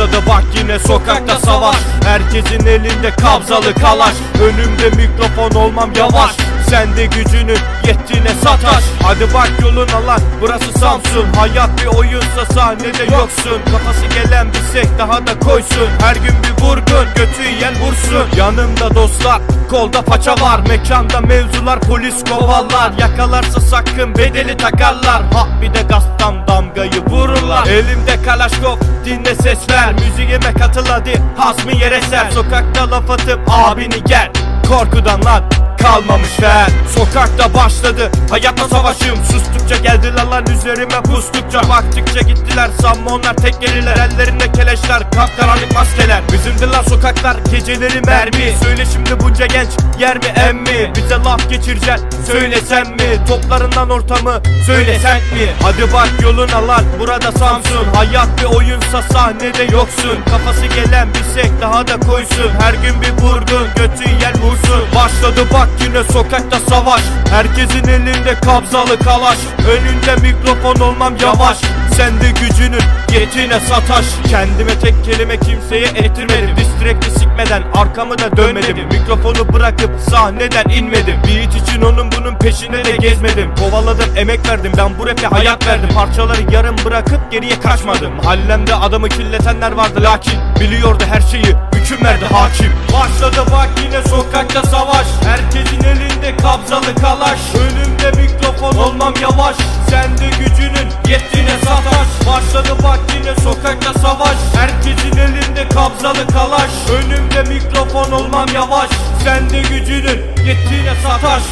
Başladı bak yine sokakta savaş. Herkesin elinde kabzalı kalaş. Önümde mikrofon olmam yavaş Sen de gücünü yettiğine sataş. Hadi bak yoluna lan burası Samsun. Hayat bir oyunsa sahnede yoksun. Kafası gelen bir sek daha da koysun. Her gün bir vurgun götü yiyen vursun. Yanımda dostlar kolda paça var. Mekanda mevzular polis kovallar. Yakalarsa sakın bedeli takarlar. Ha bir de gastam damgayı vururlar. Elimde kalaşkov dinle ses ver. Müziğime katıl hadi hasmı yere ser. Sokakta laf atıp abini gel. Korkudan lan kalmamış ver Sokakta başladı hayatla savaşım. Sustukça geldiler lan üzerime pustukça Baktıkça gittiler sanma onlar tek gelirler. Ellerinde keleşler kapkaranlık maskeler. Bizimdir lan sokaklar geceleri mermi. Söyle şimdi bunca genç yer mi emmi Bize laf geçireceksin söylesen mi? Toplarından ortamı söylesen mi? Hadi bak yoluna lan burada Samsun. Hayat bir oyunsa sahnede yoksun. Kafası gelen bir sek daha da koysun. Her gün bir vurgun götü yer vursun Başladı bak yine sokakta savaş. Herkesin elinde kabzalı kalaş. Önünde mikrofon olmam yavaş. Sen de gücünün yetine sataş. Kendime tek kelime kimseye ettirmedim Distrekli sikmeden arkamı da dönmedim. Mikrofonu bırakıp sahneden inmedim. Beat için onun bunun peşinde de gezmedim. Kovaladım emek verdim. Ben bu rap'e hayat verdim. Parçaları yarım bırakıp geriye kaçmadım. Hallemde adamı kirletenler vardı. Lakin Biliyordu her şeyi. Hüküm verdi hakim. Başladı Mikrofon olmam yavaş. Sen de gücünün yettiğine sataş. Başladı bak yine sokakta savaş. Herkesin elinde kabzalı kalaş. Önümde mikrofon olmam yavaş. Sen de gücünün yettiğine sataş